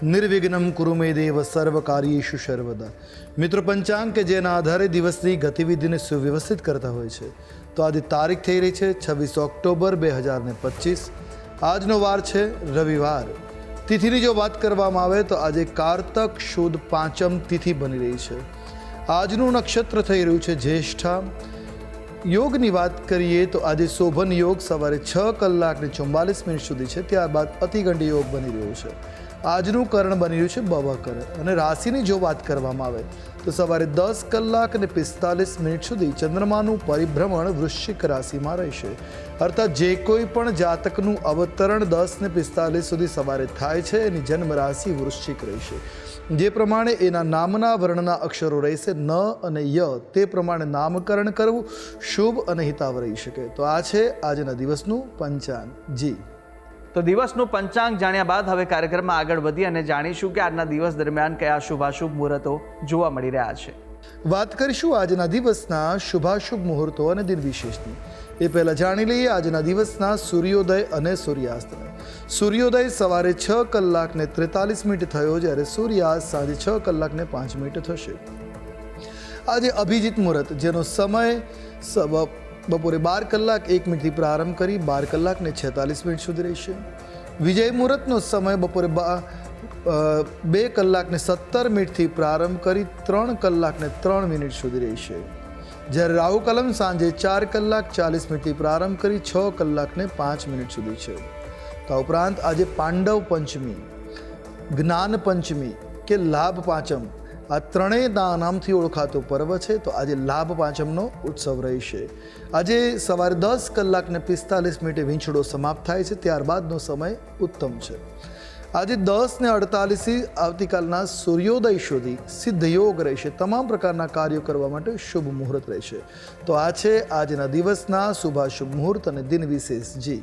નિર્વિઘ્નમ કુરુમે દેવ સર્વ કાર્યેશુ સર્વદા મિત્રો પંચાંગ કે જેના આધારે દિવસની ગતિવિધિને સુવ્યવસ્થિત કરતા હોય છે તો આજે તારીખ થઈ રહી છે છવ્વીસ ઓક્ટોબર બે હજાર ને પચીસ આજનો વાર છે રવિવાર તિથિની જો વાત કરવામાં આવે તો આજે કારતક શુદ્ધ પાંચમ તિથિ બની રહી છે આજનું નક્ષત્ર થઈ રહ્યું છે જ્યેષ્ઠા યોગની વાત કરીએ તો આજે શોભન યોગ સવારે છ કલાક ને ચુમ્બાલીસ મિનિટ સુધી છે ત્યારબાદ અતિગંડી યોગ બની રહ્યો છે આજનું કર્ણ બની રહ્યું છે બવકર અને રાશિની જો વાત કરવામાં આવે, તો સવારે દસ કલાક અને પિસ્તાલીસ મિનિટ સુધી ચંદ્રમાનું પરિભ્રમણ વૃશ્ચિક રાશિમાં રહેશે. અર્થાત જે કોઈ પણ જાતકનું અવતરણ દસ ને પિસ્તાલીસ સુધી સવારે થાય છે, એની જન્મ રાશિ વૃશ્ચિક રહેશે. જે પ્રમાણે એના નામના વર્ણના અક્ષરો રહેશે ન અને ય, તે પ્રમાણે નામકરણ કરવું શુભ અને હિતાવ રહી શકે. તો આ છે આજના દિવસનું પંચાંગ. જી. તો દિવસનું પંચાંગ જાણ્યા બાદ હવે કાર્યક્રમમાં આગળ વધી અને જાણીશું કે આજના દિવસ દરમિયાન કયા શુભાશુભ મુહૂર્તો જોવા મળી રહ્યા છે. વાત કરીશું આજના દિવસના શુભાશુભ મુહૂર્તો અને દિન વિશેષની એ પહેલાં જાણી લઈએ આજના દિવસના સૂર્યોદય અને સૂર્યાસ્તને. સૂર્યોદય સવારે છ કલાક ને ત્રેતાલીસ મિનિટ થયો જ્યારે સૂર્યાસ્ત સાંજે છ કલાક ને પાંચ મિનિટ થશે. આજે અભિજીત મુહૂર્ત, જેનો સમય બપોરે બાર કલાક એક મિનિટથી પ્રારંભ કરી બાર કલાકને છેતાલીસ મિનિટ સુધી રહેશે. વિજય મુહૂર્તનો સમય બપોરે બા કલાકને સત્તર મિનિટથી પ્રારંભ કરી ત્રણ કલાકને ત્રણ મિનિટ સુધી રહેશે. જ્યારે રાહુ કલમ સાંજે ચાર કલાક ચાલીસ મિનિટથી પ્રારંભ કરી છ કલાકને પાંચ મિનિટ સુધી છે. તો ઉપરાંત આજે પાંડવ પંચમી, જ્ઞાન પંચમી કે લાભ પાંચમ આ ત્રણેય નામથી ઓળખાતો પર્વ છે, તો આજે લાભ પાંચમનો ઉત્સવ રહેશે. આજે સવારે દસ કલાકને પિસ્તાલીસ મિનિટે વીંછડો સમાપ્ત થાય છે, ત્યારબાદનો સમય ઉત્તમ છે. આજે દસ ને અડતાલીસથી આવતીકાલના સૂર્યોદય સુધી સિદ્ધ યોગ રહેશે. તમામ પ્રકારના કાર્યો કરવા માટે શુભ મુહૂર્ત રહેશે. તો આ છે આજના દિવસના શુભાશુભ મુહૂર્ત અને દિન વિશેષ જી.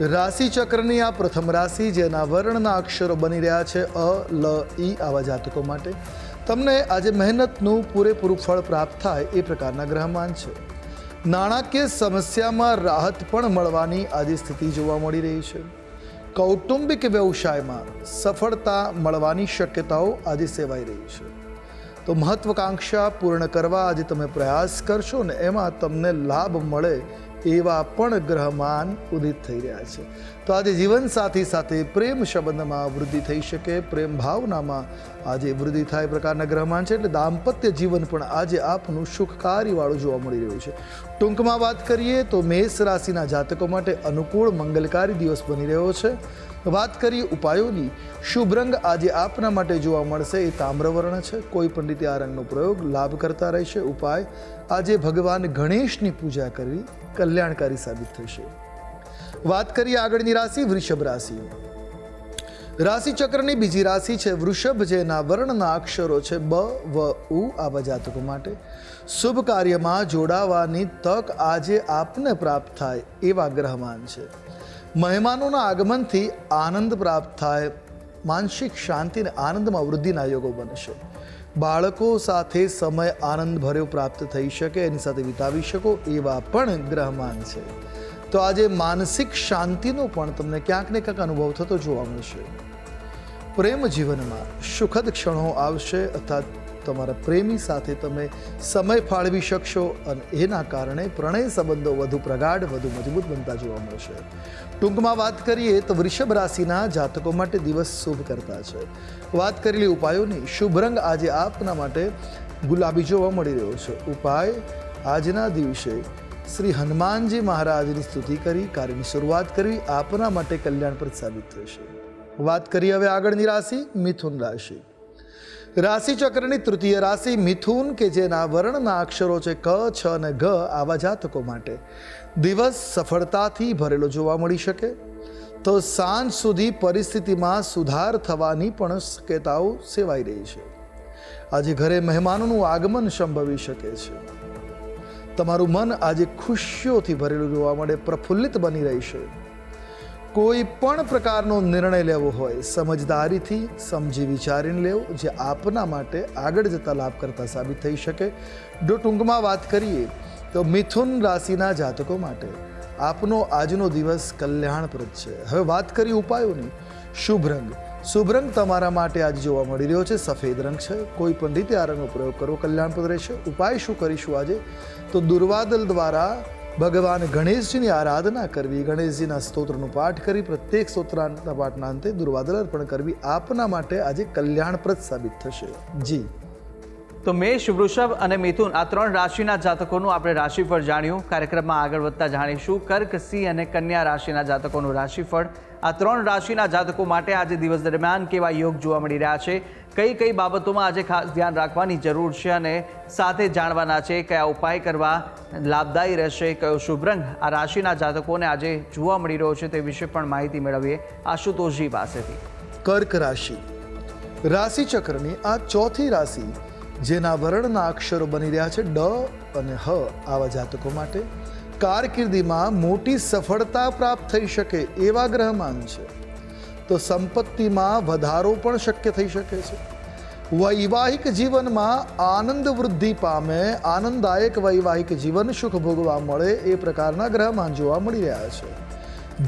રાશિ ચક્રની આ પ્રથમ રાશિ, જેના વર્ણના અક્ષરો બની રહ્યા છે, અ, લ ઈ આવા જાતકો માટે. તમને આજે મહેનતનું પૂરેપૂરું ફળ પ્રાપ્ત થાય એ પ્રકારના ગ્રહમાન છે. નાણાકીય સમસ્યામાં રાહત પણ મળવાની આજે સ્થિતિ જોવા મળી રહી છે. કૌટુંબિક વ્યવસાયમાં સફળતા મળવાની શક્યતાઓ આજે સેવાઈ રહી છે. તો મહત્વકાંક્ષા પૂર્ણ કરવા આજે તમે પ્રયાસ કરશો ને, એમાં તમને લાભ મળે એવા પણ ગ્રહમાન ઉદિત થઈ રહ્યા છે. તો આજે જીવનસાથી સાથે પ્રેમ સંબંધમાં વૃદ્ધિ થઈ શકે, પ્રેમ ભાવનામાં આજે વૃદ્ધિ થાય પ્રકારના ગ્રહમાન છે, એટલે દાંપત્ય જીવન પણ આજે આપનું સુખકારીવાળું જોવા મળી રહ્યું છે. ટૂંકમાં વાત કરીએ તો મેષ રાશિના જાતકો માટે અનુકૂળ મંગલકારી દિવસ બની રહ્યો છે. વાત કરીએ ઉપાયોની. શુભ રંગ આજે આપના માટે જોવા મળશે. એ તામ્રવર્ણ છે. કોઈ પણ રીતે આ રંગનો પ્રયોગ લાભ કરતા રહેશે. ઉપાય, આજે ભગવાન ગણેશની પૂજા કરવી કલ્યાણકારી સાબિત થશે. વાત કરીએ આગળની રાશિ, વૃષભ રાશિ. રાશિચક્રની બીજી રાશિ છે વૃષભ, જેના વર્ણના અક્ષરો છે બ, વ, ઉ આવા જાતકો માટે. શુભ કાર્યમાં જોડાવાની તક આજે આપને પ્રાપ્ત થાય એવા ગ્રહમાન છે. મહેમાનોના આગમનથી આનંદ પ્રાપ્ત થાય, માનસિક શાંતિ અને આનંદમાં વૃદ્ધિના યોગો બનશે બાળકો સાથે સમય આનંદ ભર્યો પ્રાપ્ત થઈ શકે, એની સાથે વિતાવી શકો એવા પણ ગ્રહમાન છે. તો આજે માનસિક શાંતિનો પણ તમને ક્યાંક ને ક્યાંક અનુભવ થતો જોવા મળશે. પ્રેમ જીવનમાં સુખદ ક્ષણો આવશે, અર્થાત તમારા પ્રેમી સાથે તમે સમય ફાળવી શકશો અને એના કારણે પ્રણય સંબંધો વધુ પ્રગાઢ, વધુ મજબૂત બનતા જોવા મળશે. ટૂંકમાં વાત કરીએ તો વૃષભ રાશિના જાતકો માટે દિવસ શુભ કરતા છે. વાત કરેલી ઉપાયોની, શુભ રંગ આજે આપના માટે ગુલાબી જોવા મળી રહ્યો છે. ઉપાય, આજના દિવસે શ્રી હનુમાનજી મહારાજની સ્તુતિ કરી, કાર્યની શરૂઆત કરવી આપના માટે કલ્યાણપ્રદ સાબિત થશે. વાત કરીએ હવે આગળની રાશિ, મિથુન રાશિ. રાશિ ચક્રની તૃતીય રાશિ મિથુન કે જેના વર્ણના અક્ષરો છે ક, છ અને ઘ આવા જાતકો માટે. દિવસ સફળતાથી ભરેલો જોવા મળી શકે. તો સાંજ સુધી પરિસ્થિતિમાં સુધાર થવાની પણ શક્યતાઓ સેવાઈ રહી છે. આજે ઘરે મહેમાનોનું આગમન સંભવી શકે છે. તમારું મન આજે ખુશીઓથી ભરેલું જોવા મળે, પ્રફુલ્લિત બની રહેશે. કોઈ પણ પ્રકારનો નિર્ણય લેવો હોય, સમજદારીથી સમજી વિચારીને લેવો, જે આપના માટે આગળ જતા લાભ કરતા સાબિત થઈ શકે. જો ટૂંકમાં વાત કરીએ, તો મિથુન રાશિના જાતકો માટે આપનો આજનો દિવસ કલ્યાણપ્રદ છે. હવે વાત કરી ઉપાયોની. શુભ રંગ. શુભ રંગ તમારા માટે આજે જોવા મળી રહ્યો છે. સફેદ રંગ છે. કોઈ પણ રીતે આ રંગનો પ્રયોગ કરવો કલ્યાણપ્રદ રહેશે. ઉપાય શું કરીશું આજે? તો દુર્વાદલ દ્વારા ભગવાન ગણેશજીની આરાધના કરવી, ગણેશજીના સ્તોત્રનો પાઠ કરી પ્રત્યેક સ્તોત્રના પાઠના અંતે દુર્વાદળ અર્પણ કરવી આપના માટે આજે કલ્યાણપ્રદ સાબિત થશે. જી. તો મેષ, વૃષભ અને મિથુન આ ત્રણ રાશિના જાતકોનું આપણે રાશિફળ જાણ્યું. કાર્યક્રમમાં આગળ વધતા જાણીશું. કર્ક, સિંહ અને કન્યા રાશિના જાતકોનું રાશિફળ આ ત્રણ રાશિના જાતકો માટે આજે દિવસ દરમિયાન કેવા યોગ જોવા મળી રહ્યા છે, કઈ કઈ બાબતોમાં આજે ખાસ ધ્યાન રાખવાની જરૂર છે અને સાથે જાણવાના છે કયા ઉપાય કરવા લાભદાયી રહેશે, કયો શુભ રંગ આ રાશિના જાતકોને આજે જોવા મળી રહ્યો છે તે વિશે પણ માહિતી મેળવીએ આશુતોષજી પાસેથી. કર્ક રાશિ. રાશિ ચક્રની આ ચોથી રાશિ, જેના વર્ણના અક્ષરો બની રહ્યા છે ડ અને હ આવા જાતકો માટે. કારકિર્દીમાં મોટી સફળતા પ્રાપ્ત થઈ શકે એવા ગ્રહમાન છે. તો સંપત્તિમાં વધારો પણ શક્ય થઈ શકે છે. વૈવાહિક જીવનમાં આનંદ વૃદ્ધિ પામે, આનંદદાયક વૈવાહિક જીવન સુખ ભોગવા મળે એ પ્રકારના ગ્રહમાન જોવા મળી રહ્યા છે.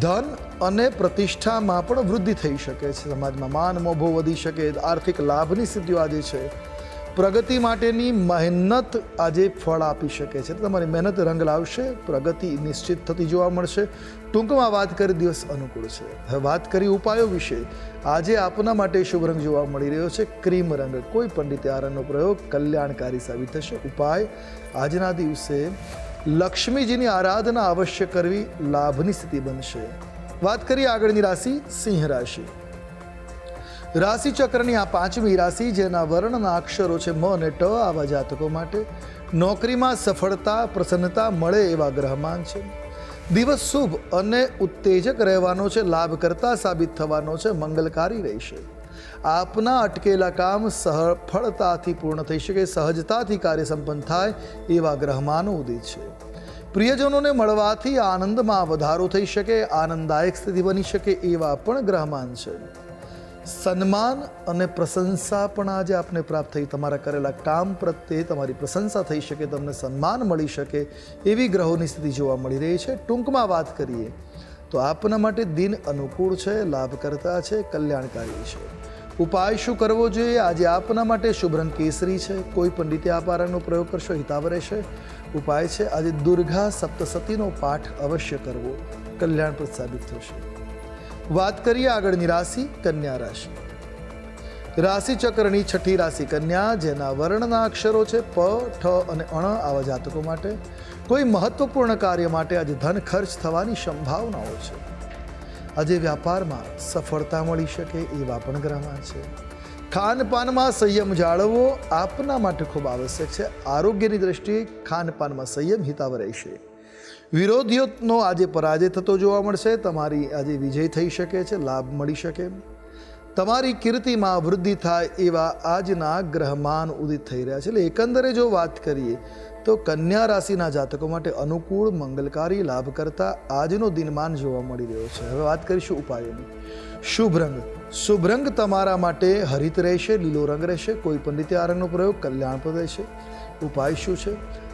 ધન અને પ્રતિષ્ઠામાં પણ વૃદ્ધિ થઈ શકે છે. સમાજમાં માન મોભો વધી શકે, આર્થિક લાભની સ્થિતિઓ આજે છે. પ્રગતિ માટેની મહેનત આજે ફળ આપી શકે છે. તમારી મહેનત રંગ લાવશે, પ્રગતિ નિશ્ચિત થતી જોવા મળશે. ટૂંકમાં વાત કરી દિવસ અનુકૂળ છે. હવે વાત કરી ઉપાયો વિશે. આજે આપના માટે શુભ રંગ જોવા મળી રહ્યો છે, ક્રીમ રંગ. કોઈ પણ રીતે આ રંગનો પ્રયોગ કલ્યાણકારી સાબિત થશે. ઉપાય, આજના દિવસે લક્ષ્મીજીની આરાધના અવશ્ય કરવી લાભની સ્થિતિ બનશે. વાત કરીએ આગળની રાશિ સિંહ રાશિ. રાશિ ચક્રની આ પાંચમી રાશિ, જેના વર્ણના અક્ષરો છે મ અને ટ, આવા જાતકો માટે નોકરીમાં સફળતા, પ્રસન્નતા મળે એવા ગ્રહમાન છે. દિવસ શુભ અને ઉત્તેજક રહેવાનો છે લાભ કરતા સાબિત થવાનો છે, મંગલકારી રહેશે. આપના અટકેલા કામ સફળતાથી પૂર્ણ થઈ શકે, સહજતાથી કાર્ય સંપન્ન થાય એવા ગ્રહમાનો ઉદિત છે. પ્રિયજનોને મળવાથી આનંદમાં વધારો થઈ શકે, આનંદદાયક સ્થિતિ બની શકે એવા પણ ગ્રહમાન છે. સન્માન અને પ્રશંસા પણ આજે આપને પ્રાપ્ત થઈ. તમારા કરેલા કામ પ્રત્યે તમારી પ્રશંસા થઈ શકે, તમને સન્માન મળી શકે એવી ગ્રહોની સ્થિતિ જોવા મળી રહી છે. ટૂંકમાં વાત કરીએ તો આપના માટે દિન અનુકૂળ છે, લાભકર્તા છે, કલ્યાણકારી છે. ઉપાય શું કરવો જોઈએ? આજે આપના માટે શુભ કેસરી છે. કોઈ પણ રીતે આપ આ પ્રયોગ કરશો, હિતાવ રહેશે. ઉપાય છે, આજે દુર્ગા સપ્તસતીનો પાઠ અવશ્ય કરવો. કલ્યાણપ્રદ સાબિત થશે. વાત કરીએ આગળની રાશિ કન્યા રાશિ. રાશિ ચક્રની છઠ્ઠી રાશિ કન્યા, જેના વર્ણના અક્ષરો છે પ, ઠ અને અણ આવા જાતકો માટે. કોઈ મહત્વપૂર્ણ કાર્ય માટે આજે ધન ખર્ચ થવાની સંભાવનાઓ છે. આજે વ્યાપારમાં સફળતા મળી શકે એવા પણ ગ્રહમાં છે. ખાનપાનમાં સંયમ જાળવવો આપના માટે ખૂબ આવશ્યક છે. આરોગ્યની દ્રષ્ટિએ ખાનપાનમાં સંયમ હિતાવ રહેશે. વિરોધીઓનો આજે પરાજય થતો જોવા મળશે. તમારી આજે વિજય થઈ શકે છે, લાભ મળી શકે. તમારી કીર્તિમાં વૃદ્ધિ થાય એવા આજના ગ્રહમાન ઉદિત થઈ રહ્યા છે. એટલે એકંદરે જો વાત કરીએ, તો કન્યા રાશિના જાતકો માટે અનુકૂળ, મંગલકારી લાભ કરતા આજનો દિનમાન જોવા મળી રહ્યો છે. હવે વાત કરીશું ઉપાયોની. શુભ રંગ. શુભ રંગ તમારા માટે હરિત રહેશે, લીલો રંગ રહેશે, કોઈ પણ રીતે આ રંગનો પ્રયોગ કલ્યાણપ્રદ રહેશે. ઉપાય શું છે?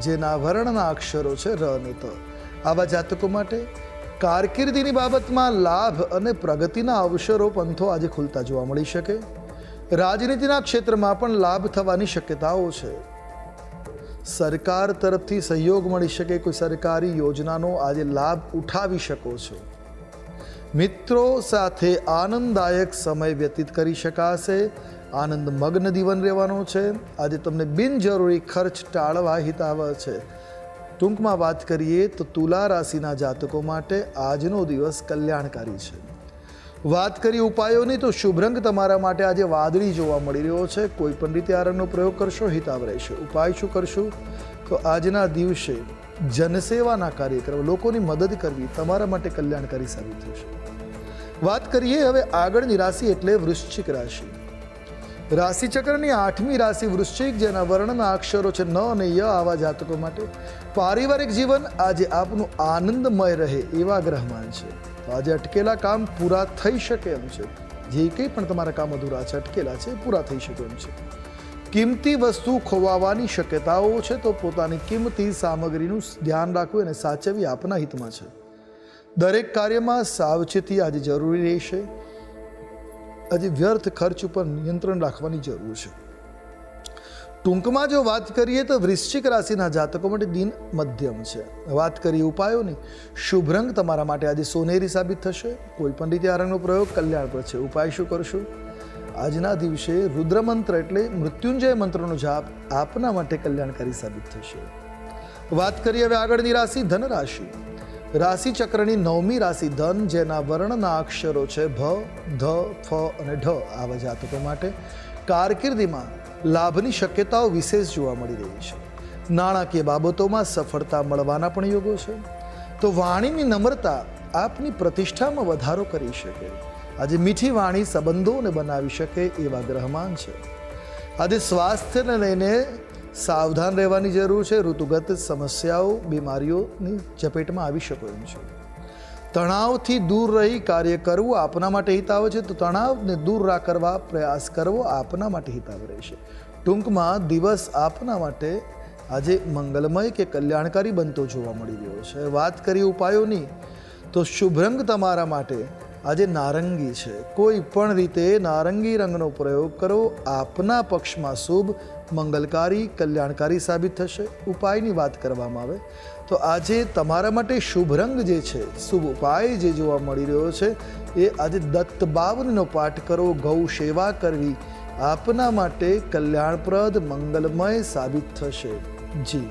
જેના વર્ણના અક્ષરો છે ર અને ત. આવા જાતકો માટે કારકિર્દીની બાબતમાં લાભ અને પ્રગતિના અવસરો પંથો આજે ખુલતા જોવા મળી શકે. રાજનીતિના ક્ષેત્રમાં પણ લાભ થવાની શક્યતાઓ છે. સરકાર તરફથી સહયોગ મળી શકે, કોઈ સરકારી યોજનાનો આજે લાભ ઉઠાવી શકો છો. મિત્રો સાથે આનંદદાયક સમય વ્યતીત કરી શકાશે. આનંદ મગ્ન જીવન રહેવાનો છે. આજે તમને બિનજરૂરી ખર્ચ ટાળવા હિતાવ છે. ટૂંકમાં વાત કરીએ તો તુલા રાશિના જાતકો માટે આજનો દિવસ કલ્યાણકારી છે. વાત કરી ઉપાયોની તો શુભ રંગ તમારા માટે આજે વાદળી જોવા મળી રહ્યો છે. કોઈ પણ રીતે આ રંગનો પ્રયોગ કરશો હિતાવ રહેશે. ઉપાય શું કરશું? તો આજના દિવસે જનસેવાના કાર્યક્રમ, લોકોની મદદ કરવી તમારા માટે કલ્યાણકારી સાબિત થશે. વાત કરીએ હવે આગળની રાશિ એટલે વૃશ્ચિક રાશિ. રાશિચક્રની આઠમી રાશિ વૃશ્ચિક જેના વર્ણના અક્ષરો છે ન અને ય આવા જાતકો માટે પારિવારિક જીવન આજે આપનું આનંદમય રહે એવા ગ્રહમાન છે. તો આજે અટકેલા કામ પૂરા થઈ શકે એમ છે. જે કંઈ પણ તમારા કામ અધૂરા છે, અટકેલા છે પૂરા થઈ શકે એમ છે. કિંમતી વસ્તુ ખોવાવાની શક્યતાઓ છે, તો પોતાની કિંમતી સામગ્રીનું ધ્યાન રાખવું અને સાચવી આપના હિતમાં છે. દરેક કાર્યમાં સાવચેતી આજે જરૂરી રહેશે. આજે વ્યર્થ ખર્ચ ઉપર નિયંત્રણ રાખવાની જરૂર છે. ટૂંકમાં જો વાત કરીએ તો વૃશ્ચિક રાશિના જાતકો માટે દિન મધ્યમ છે. વાત કરીએ ઉપાયોની, શુભ રંગ તમારા માટે આજે સોનેરી સાબિત થશે. કોઈ પણ રીતે આ રંગનો પ્રયોગ પર છે. ઉપાય શું કરશો? આજના દિવસે રુદ્રમંત્ર એટલે મૃત્યુંજય મંત્રનો જાપ આપના માટે કલ્યાણકારી સાબિત થશે. વાત કરીએ હવે આગળની રાશિ ધન રાશિ રાશિ ચક્રની નવમી રાશિ ધન, જેના વર્ણના અક્ષરો છે ભ, ધ, ફ અને ઢ. આવા જાતકો માટે કારકિર્દીમાં લાભની શક્યતાઓ વિશેષ જોવા મળી રહી છે. નાણાકીય બાબતોમાં સફળતા મળવાના પણ યોગો છે. તો વાણીની નમ્રતા આપની પ્રતિષ્ઠામાં વધારો કરી શકે. આજે મીઠી વાણી સંબંધોને બનાવી શકે એવા ગ્રહમાન છે. આજે સ્વાસ્થ્યને લઈને સાવધાન રહેવાની જરૂર છે. ઋતુગત સમસ્યાઓ, બીમારીઓની ઝપેટમાં આવી શકો એમ છે. તણાવથી દૂર રહી કાર્ય કરવું આપના માટે હિતાવ છે. તો તણાવને દૂર કરવા પ્રયાસ કરવો આપના માટે હિતાવ રહેશે ટૂંકમાં, દિવસ આપના માટે આજે મંગલમય કે કલ્યાણકારી બનતો જોવા મળી રહ્યો છે. વાત કરી ઉપાયોની, તો શુભ રંગ તમારા માટે આજે નારંગી છે. કોઈ પણ રીતે નારંગી રંગનો પ્રયોગ કરો. આપના પક્ષમાં શુભ મંગલકારી, કલ્યાણકારી સાબિત થશે. ઉપાયની વાત કરવામાં આવે તો આજે તમારા માટે શુભ રંગ જે છે, શુભ ઉપાય જે જોવા મળી રહ્યો છે, એ આજે દત્ત બાવનનો પાઠ કરો, ગૌ સેવા કરવી. આપના માટે કલ્યાણપ્રદ, મંગલમય સાબિત થશે. જી.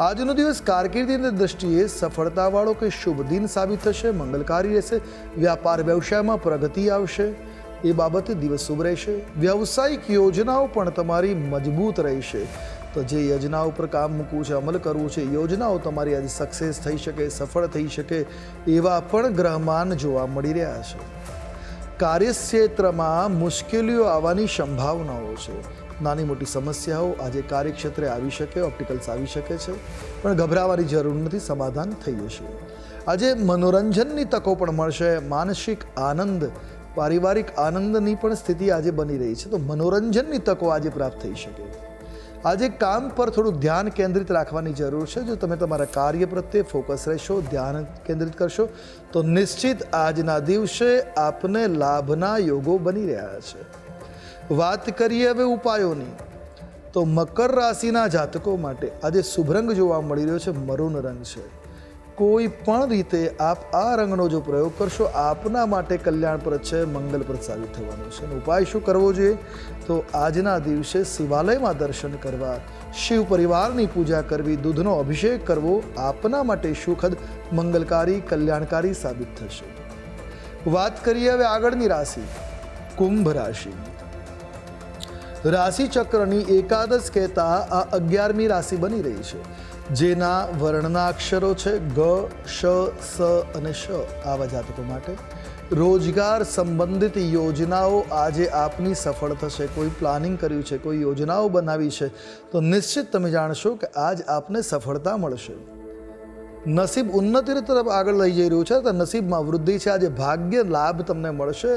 આજનો દિવસ કારકિર્દીની દ્રષ્ટિએ સફળતાવાળો કે શુભ દિન સાબિત થશે, મંગલકારી રહેશે, વ્યાપાર વ્યવસાયમાં પ્રગતિ આવશે, એ બાબતે દિવસ શુભ રહેશે. વ્યવસાયિક યોજનાઓ પણ તમારી મજબૂત રહેશે. તો જે યોજના ઉપર કામ મૂકવું છે, અમલ કરવું છે યોજનાઓ તમારી આજે સક્સેસ થઈ શકે, સફળ થઈ શકે, એવા પણ ગ્રહમાન જોવા મળી રહ્યા છે. કાર્યક્ષેત્રમાં મુશ્કેલીઓ આવવાની સંભાવનાઓ છે. નાની મોટી સમસ્યાઓ આજે કાર્યક્ષેત્રે આવી શકે ઓપ્ટિકલ્સ આવી શકે છે, પણ ગભરાવાની જરૂર નથી, સમાધાન થઈ જશે. આજે મનોરંજનની તકો પણ મળશે, માનસિક આનંદ, પારિવારિક આનંદની પણ સ્થિતિ આજે બની રહી છે, તો મનોરંજનની તકો આજે પ્રાપ્ત થઈ શકે. આજે કામ પર થોડું ધ્યાન કેન્દ્રિત રાખવાની જરૂર છે, જો તમે તમારા કાર્ય પ્રત્યે ફોકસ રહેશો, ધ્યાન કેન્દ્રિત કરશો, તો નિશ્ચિત આજના દિવસે આપને લાભના યોગો બની રહ્યા છે. વાત કરીએ હવે ઉપાયોની. તો મકર રાશિના જાતકો માટે આજે શુભ રંગ જોવા મળી રહ્યો છે, મરૂન રંગ છે. કોઈ પણ રીતે આપ આ રંગનો જો પ્રયોગ કરશો, આપના માટે કલ્યાણપ્રદ છે, મંગલપ્રદ સાબિત થવાનું છે. અને ઉપાય શું કરવો જોઈએ? તો આજના દિવસે શિવાલયમાં દર્શન કરવા, શિવ પરિવારની પૂજા કરવી, દૂધનો અભિષેક કરવો, આપના માટે સુખદ મંગલકારી, કલ્યાણકારી સાબિત થશે. વાત કરીએ હવે આગળની રાશિ, કુંભ રાશિ રાશિ ચક્રની એકાદશ કહેતા આ અગિયારમી રાશિ બની રહી છે. જેના વર્ણના અક્ષરો છે ગ, શ, સ અને શ આવા જાતકો માટે. રોજગાર સંબંધિત યોજનાઓ આજે આપની સફળ થશે. કોઈ પ્લાનિંગ કર્યું છે, કોઈ યોજનાઓ બનાવી છે, તો નિશ્ચિત તમે જાણશો કે આજ આપને સફળતા મળશે. નસીબ ઉન્નતિ તરફ આગળ લઈ જઈ રહ્યું છે. તો નસીબમાં વૃદ્ધિ છે. આજે ભાગ્ય લાભ તમને મળશે.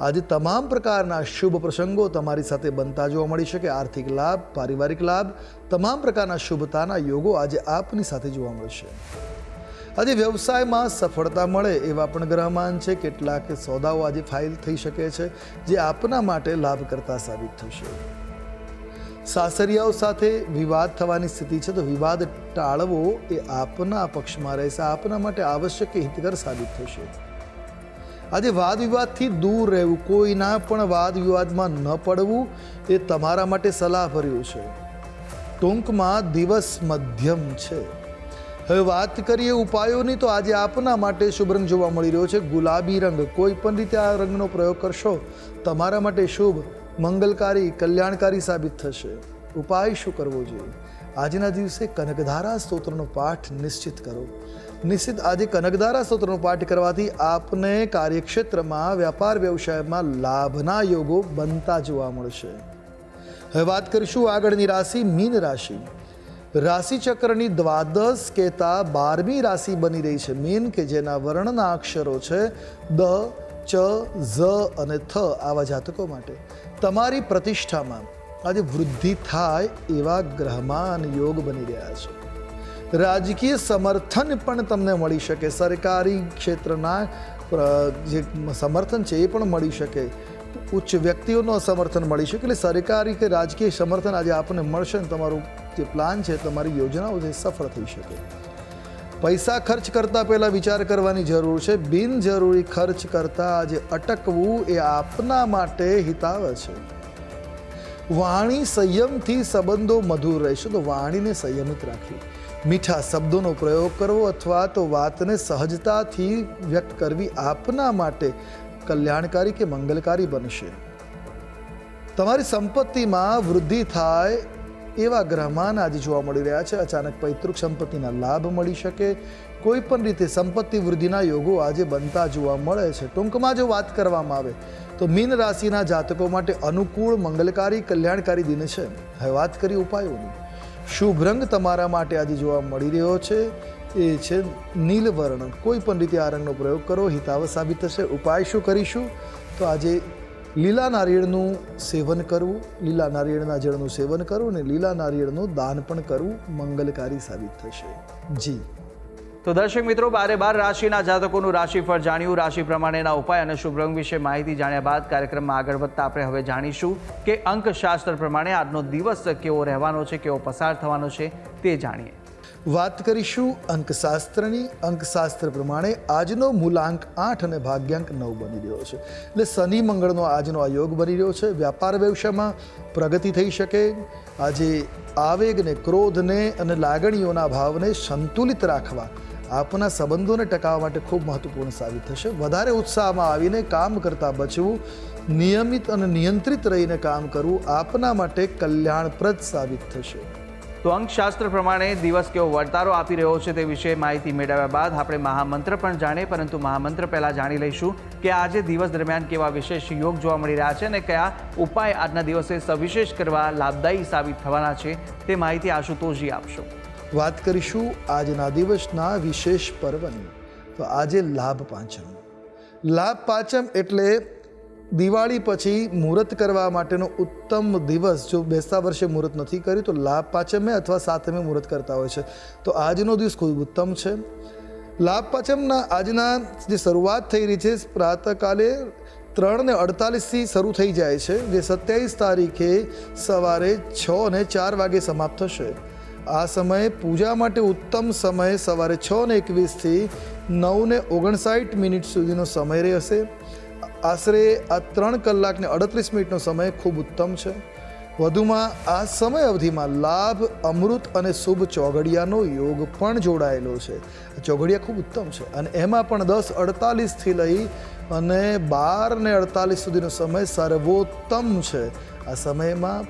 આજે તમામ પ્રકારના શુભ પ્રસંગો તમારી સાથે બનતા જોવા મળી શકે. આર્થિક લાભ, પારિવારિક લાભ, તમામ પ્રકારના શુભતાના યોગો આજે આપની સાથે જોવા મળશે. આજે વ્યવસાયમાં સફળતા મળે એવા પણ ગ્રહમાન છે. કેટલાક સોદાઓ આજે ફાઇલ થઈ શકે છે, જે આપના માટે લાભકર્તા સાબિત થશે. સાસરિયાઓ સાથે વિવાદ થવાની સ્થિતિ છે, તો વિવાદ ટાળવો એ આપના પક્ષમાં રહેશે. આપના માટે આવશ્યક હિતકર સાબિત થશે. આજે વાદ વિવાદથી દૂર રહેવું, કોઈના પણ વાદ વિવાદમાં ન પડવું એ તમારા માટે સલાહભર્યું છે. ટૂંકમાં દિવસ મધ્યમ છે. હવે વાત કરીએ ઉપાયોની, તો આજે આપના માટે શુભ રંગ જોવા મળી રહ્યો છે. ગુલાબી રંગ, કોઈ પણ રીતે આ રંગનો પ્રયોગ કરશો, તમારા માટે શુભ મંગલકારી, કલ્યાણકારી સાબિત થશે. ઉપાય શું કરવો જોઈએ? આજના દિવસે કનકધારા સ્તોત્રનો પાઠ નિશ્ચિત કરો. નિશ્ચિત આજે કનકધારા સ્તોત્રનો પાઠ કરવાથી આપને કાર્યક્ષેત્રમાં, વ્યાપાર વ્યવસાયમાં લાભના યોગો બનતા જોવા મળશે. હવે વાત કરીશું આગળની રાશિ, મીન રાશિ. રાશિચક્રની દ્વાદશ કહેતા બારમી રાશિ બની રહી છે. મીન કે જેના વર્ણના અક્ષરો છે દ, ચ, ઝ અને થ આવા જાતકો માટે. તમારી પ્રતિષ્ઠામાં આજે વૃદ્ધિ થાય એવા ગ્રહમાન યોગ બની રહ્યા છે. રાજકીય સમર્થન પણ તમને મળી શકે. સરકારી ક્ષેત્રના જે સમર્થન છે એ પણ મળી શકે. ઉચ્ચ વ્યક્તિઓનું સમર્થન મળી શકે. એટલે સરકારી કે રાજકીય સમર્થન આજે આપણને મળશે ને તમારું જે પ્લાન છે, તમારી યોજનાઓ છે સફળ થઈ શકે. પૈસા ખર્ચ કરતા પહેલા વિચાર કરવાની જરૂર છે. બિનજરૂરી ખર્ચ કરતા આજે અટકવું એ આપના માટે હિતાવ છે. વાણી સંયમથી સંબંધો મધુર રહેશે તો વાણીને સંયમિત રાખવી. મીઠા શબ્દોનો પ્રયોગ કરવો અથવા તો વાતને સહજતાથી વ્યક્ત કરવી આપના માટે કલ્યાણકારી કે મંગલકારી બનશે. તમારી સંપત્તિમાં વૃદ્ધિ થાય એવા ગ્રહમાન આજે જોવા મળી રહ્યા છે. અચાનક પૈતૃક સંપત્તિના લાભ મળી શકે. કોઈ પણ રીતે સંપત્તિ વૃદ્ધિના યોગો આજે બનતા જોવા મળે છે. ટૂંકમાં જો વાત કરવામાં આવે, તો મીન રાશિના જાતકો માટે અનુકૂળ મંગલકારી કલ્યાણકારી દિન છે. હવે વાત કરી ઉપાયોની. શુભ રંગ તમારા માટે આજે જોવા મળી રહ્યો છે. એ છે નીલવર્ણ કોઈ પણ રીતે આ રંગનો પ્રયોગ કરો. હિતાવ સાબિત થશે. ઉપાય શું કરીશું? તો આજે લીલા નારિયેળનું સેવન કરવું, લીલા નારિયેળના જળનું સેવન કરવું અને લીલા નારિયેળનું દાન પણ કરવું મંગલકારી સાબિત થશે. જી. તો દર્શક મિત્રો, બારે બાર રાશિના જાતકોનું રાશિફળ જાણ્યું. રાશિ પ્રમાણેના ઉપાય અને શુભ રંગ વિશે માહિતી જાણ્યા બાદ કાર્યક્રમમાં આગળ વધતા આપણે હવે જાણીશું કે અંકશાસ્ત્ર પ્રમાણે આજનો દિવસ કેવો રહેવાનો છે, કેવો પસાર થવાનો છે તે જાણીએ. વાત કરીશું અંકશાસ્ત્રની. અંકશાસ્ત્ર પ્રમાણે આજનો મૂલાંક આઠ અને ભાગ્યાંક નવ બની રહ્યો છે. એટલે શનિ મંગળનો આજનો આ યોગ બની રહ્યો છે. વ્યાપાર વ્યવસાયમાં પ્રગતિ થઈ શકે. આજે આવેગને ક્રોધને અને લાગણીઓના ભાવને સંતુલિત રાખવા આપના સંબંધોને ટકાવવા માટે ખૂબ મહત્વપૂર્ણ સાબિત થશે. વધારે ઉત્સાહમાં આવીને કામ કરતાં બચવું, નિયમિત અને નિયંત્રિત રહીને કામ કરવું આપના માટે કલ્યાણપ્રદ સાબિત થશે. તો અંકશાસ્ત્ર પ્રમાણે દિવસ કેવો વર્તારો આપી રહ્યો છે તે વિશે માહિતી મેળવ્યા બાદ આપણે મહામંત્ર પણ જાણીએ, પરંતુ મહામંત્ર પહેલાં જાણી લઈશું કે આજે દિવસ દરમિયાન કેવા વિશેષ યોગ જોવા મળી રહ્યા છે અને કયા ઉપાય આજના દિવસે સવિશેષ કરવા લાભદાયી સાબિત થવાના છે તે માહિતી આશુતોષજી આપશો. વાત કરીશું આજના દિવસના વિશેષ પર્વની. તો આજે લાભ પાંચમ. લાભ પાંચમ એટલે દિવાળી પછી મુહૂર્ત કરવા માટેનો ઉત્તમ દિવસ, જો બેસતા વર્ષે મુહૂર્ત નથી કર્યું તો લાભ પાંચમે અથવા સાતમે મુહૂર્ત કરતા હોય છે. તો આજનો દિવસ ખૂબ ઉત્તમ છે. લાભ પાંચમના આજના જે શરૂઆત થઈ રહી છે, પ્રાતકાલે ત્રણ ને અડતાલીસથી શરૂ થઈ જાય છે, જે સત્યાવીસ તારીખે સવારે છ ને ચાર વાગે સમાપ્ત થશે. આ સમયે પૂજા માટે ઉત્તમ સમય સવારે છ ને એકવીસથી નવ ને ઓગણસાઠ મિનિટ સુધીનો સમય રહેશે. આશરે આ ત્રણ કલાક ને અડત્રીસ મિનિટનો સમય ખૂબ ઉત્તમ છે. વધુમાં આ સમય અવધિમાં લાભ, અમૃત અને શુભ ચોઘડિયાનો યોગ પણ જોડાયેલો છે. ચોઘડિયા ખૂબ ઉત્તમ છે અને એમાં પણ દસ અડતાલીસથી લઈ અને બાર ને અડતાલીસ સુધીનો સમય સર્વોત્તમ છે. આ સમયમાં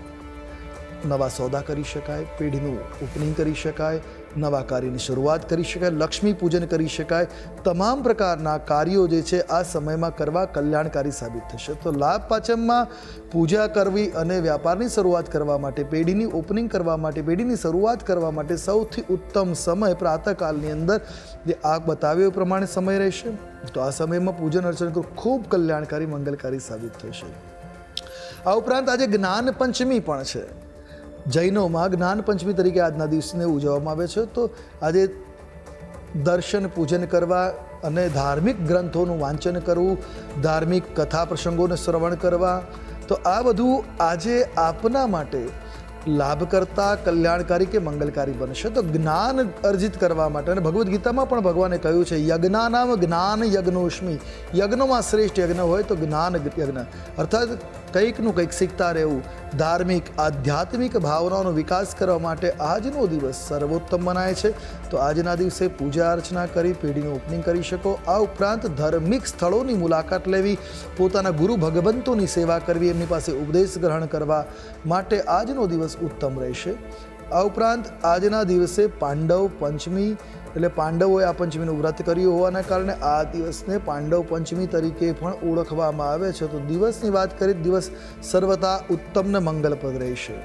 નવા સોદા કરી શકાય, પેઢીનું ઓપનિંગ કરી શકાય નવા કાર્યની શરૂઆત કરી શકાય, લક્ષ્મી પૂજન કરી શકાય, તમામ પ્રકારના કાર્યો જે છે આ સમયમાં કરવા કલ્યાણકારી સાબિત થશે. તો લાભ પાચમમાં પૂજા કરવી અને વ્યાપારની શરૂઆત કરવા માટે, પેઢીની ઓપનિંગ કરવા માટે, પેઢીની શરૂઆત કરવા માટે સૌથી ઉત્તમ સમય પ્રાતઃકાલની અંદર જે આ બતાવ્યો પ્રમાણે સમય રહેશે. તો આ સમયમાં પૂજન અર્ચન કરવું ખૂબ કલ્યાણકારી, મંગલકારી સાબિત થશે. આ ઉપરાંત આજે જ્ઞાન પંચમી પણ છે. જૈનોમાં જ્ઞાન પંચમી તરીકે આજના દિવસને ઉજવવામાં આવે છે. તો આજે દર્શન, પૂજન કરવા અને ધાર્મિક ગ્રંથોનું વાંચન કરવું, ધાર્મિક કથા પ્રસંગોને શ્રવણ કરવા, તો આ બધું આજે આપના માટે લાભકર્તા કલ્યાણકારી કે મંગલકારી બનશે? તો જ્ઞાન અર્જિત કરવા માટે અને ભગવદ્ ગીતામાં પણ ભગવાને કહ્યું છે, યજ્ઞાનામ જ્ઞાન યજ્ઞોષ્મી. યજ્ઞમાં શ્રેષ્ઠ યજ્ઞ હોય તો જ્ઞાન યજ્ઞ. અર્થાત કંઈકનું કંઈક શીખતા રહેવું. ધાર્મિક, આધ્યાત્મિક ભાવનાઓનો વિકાસ કરવા માટે આજનો દિવસ સર્વોત્તમ મનાય છે. તો આજના દિવસે પૂજા અર્ચના કરી, પેઢીનું ઓપનિંગ કરી શકો. આ ઉપરાંત ધાર્મિક સ્થળોની મુલાકાત લેવી, પોતાના ગુરુ ભગવંતોની સેવા કરવી, એમની પાસે ઉપદેશ ગ્રહણ કરવા માટે આજનો દિવસ ઉત્તમ રહેશે. આ ઉપરાંત આજના દિવસે પાંડવ પંચમી એટલે પાંડવોએ આ પંચમીનું વ્રત કર્યું હોવાના કારણે આ દિવસને પાંડવ પંચમી તરીકે પણ ઓળખવામાં આવે છે. તો દિવસની વાત કરી દિવસ સર્વતા ઉત્તમને મંગલપ્રદ રહેશે.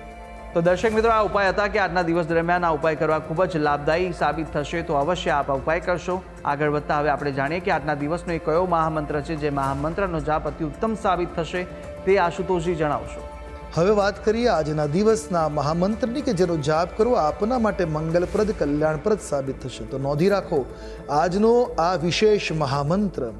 તો દર્શક મિત્રો, આ ઉપાય હતા કે આજના દિવસ દરમિયાન આ ઉપાય કરવા ખૂબ જ લાભદાયી સાબિત થશે તો અવશ્ય આપ ઉપાય કરશો. આગળ વધતા હવે આપણે જાણીએ કે આજના દિવસનો એ કયો મહામંત્ર છે જે મહામંત્રનો જાપ અતિ ઉત્તમ સાબિત થશે તે આશુતોષજી જણાવશો. હવે વાત કરીએ આજના દિવસના મહામંત્રની કે જેનો જાપ કરવો આપના માટે મંગલપ્રદ, કલ્યાણપ્રદ સાબિત થશે. તો નોંધી રાખો, આજનો આ વિશેષ મહામંત્ર.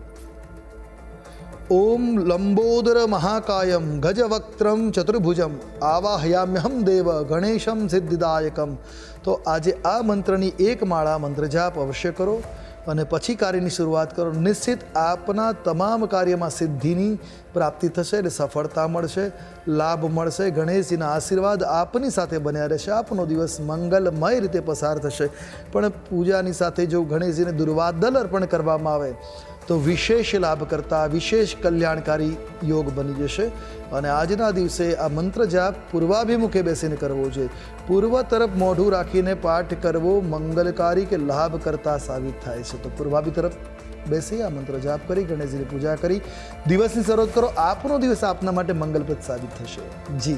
ઓમ લંબોદર મહાકાયમ, ગજવક્ત્રમ ચતુર્ભુજમ, આવાહયામ્યહમ દેવ, ગણેશમ સિદ્ધિદાયકમ. તો આજે આ મંત્રની એક માળા મંત્ર જાપ અવશ્ય કરો. અને પછી કાર્યની શરૂઆત કરો. નિશ્ચિત આપના તમામ કાર્યમાં સિદ્ધિની પ્રાપ્તિ થશે એટલે સફળતા મળશે, લાભ મળશે. ગણેશજીના આશીર્વાદ આપની સાથે બન્યા રહેશે. આપનો દિવસ મંગલમય રીતે પસાર થશે. પણ પૂજાની સાથે જો ગણેશજીને દુર્વાદલ અર્પણ કરવામાં આવે તો વિશેષ લાભ કરતા વિશેષ કલ્યાણકારી યોગ બની જશે. અને આજના દિવસે આ મંત્ર જાપ પૂર્વાભિમુખે બેસીને કરવો જોઈએ પૂર્વ તરફ મોઢું રાખીને પાઠ કરવો મંગલકારી કે લાભ કરતા સાબિત થાય છે. તો પૂર્વાભી તરફ બેસી આ મંત્ર જાપ કરી, ગણેશજીની પૂજા કરી. દિવસની શરૂઆત કરો. આપનો દિવસ આપના માટે મંગલપ્રદ સાબિત થશે. જી.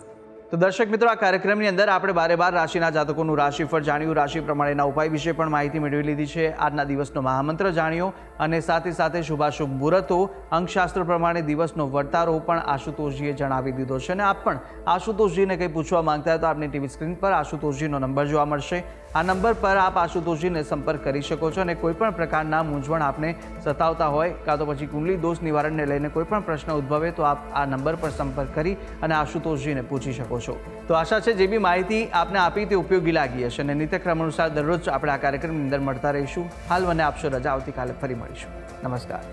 તો દર્શક મિત્રો, આ કાર્યક્રમની અંદર આપણે બારે બાર રાશિના જાતકોનું રાશિફળ જાણ્યું. રાશિ પ્રમાણેના ઉપાય વિશે પણ માહિતી મેળવી લીધી છે. આજના દિવસનો મહામંત્ર જાણ્યો અને સાથે સાથે શુભાશુભ મુહૂર્તો, અંકશાસ્ત્ર પ્રમાણે દિવસનો વર્તારો પણ આશુતોષજીએ જણાવી દીધો છે અને આપ પણ આશુતોષજીને કંઈ પૂછવા માંગતા હોય તો આપની ટીવી સ્ક્રીન પર આશુતોષજીનો નંબર જોવા મળશે. આ નંબર પર આપ આશુતોષજીને સંપર્ક કરી શકો છો અને કોઈપણ પ્રકારના મૂંઝવણ આપને સતાવતા હોય કાં તો પછી કુંડલી દોષ નિવારણને લઈને કોઈપણ પ્રશ્ન ઉદ્ભવે તો આપ આ નંબર પર સંપર્ક કરી અને આશુતોષજીને પૂછી શકો છો. તો આશા છે જે બી માહિતી આપને આપી તે ઉપયોગી લાગી હશે અને નિત્યક્રમ અનુસાર દરરોજ આપણે આ કાર્યક્રમની અંદર મળતા રહીશું. હાલ મને આપશો રજા, આવતીકાલે ફરી મળીશું. નમસ્કાર.